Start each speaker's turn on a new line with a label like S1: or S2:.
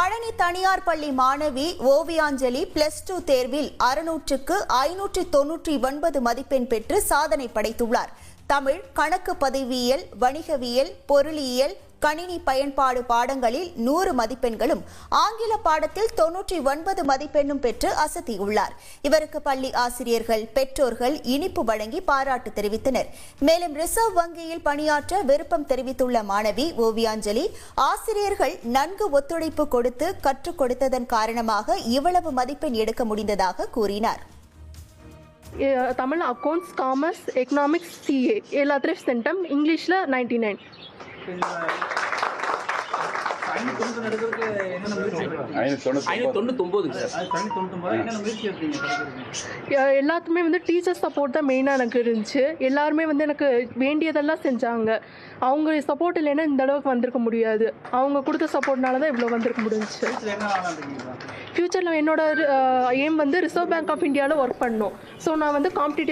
S1: பழனி தனியார் பள்ளி மாணவி ஓவியாஞ்சலி பிளஸ் டூ தேர்வில் அறுநூற்றுக்கு ஐநூற்றி தொன்னூற்றி ஒன்பது மதிப்பெண் பெற்று சாதனை படைத்துள்ளார். தமிழ் கணக்கு பதிவியல் வணிகவியல் பொருளியல் கணினி பயன்பாடு பாடங்களில் நூறு மதிப்பெண்களும் ஆங்கில பாடத்தில் தொன்னூற்றி ஒன்பது மதிப்பெண்ணும் பெற்று அசத்தியுள்ளார். இவருக்கு பள்ளி ஆசிரியர்கள் பெற்றோர்கள் இனிப்பு வழங்கி பாராட்டு தெரிவித்தனர். மேலும் ரிசர்வ் வங்கியில் பணியாற்ற விருப்பம் தெரிவித்துள்ள மாணவி ஓவியாஞ்சலி ஆசிரியர்கள் நன்கு ஒத்துழைப்பு கொடுத்து கற்றுக் கொடுத்ததன் காரணமாக இவ்வளவு மதிப்பெண் எடுக்க முடிந்ததாக கூறினார்.
S2: Tamil accounts commerce economics CA எல்லாத்துலேயும் சென்டம் இங்கிலீஷில் நைன்டி நைன் எல்லாத்துமே வந்து டீச்சர் சப்போர்ட் தான் மெயினாக எனக்கு இருந்துச்சு. எல்லாருமே வந்து எனக்கு வேண்டியதெல்லாம் செஞ்சாங்க. அவங்க சப்போர்ட் இல்லைன்னா இந்த அளவுக்கு வந்திருக்க முடியாது. அவங்க கொடுத்த சப்போர்ட்னால தான் இவ்வளோ வந்திருக்க முடிஞ்சுச்சு. ஃப்யூச்சரில் என்னோட எய்ம் வந்து ரிசர்வ் பேங்க் ஆஃப் இந்தியாவில் ஒர்க் பண்ணணும். ஸோ நான் வந்து காம்படிட்டிவ்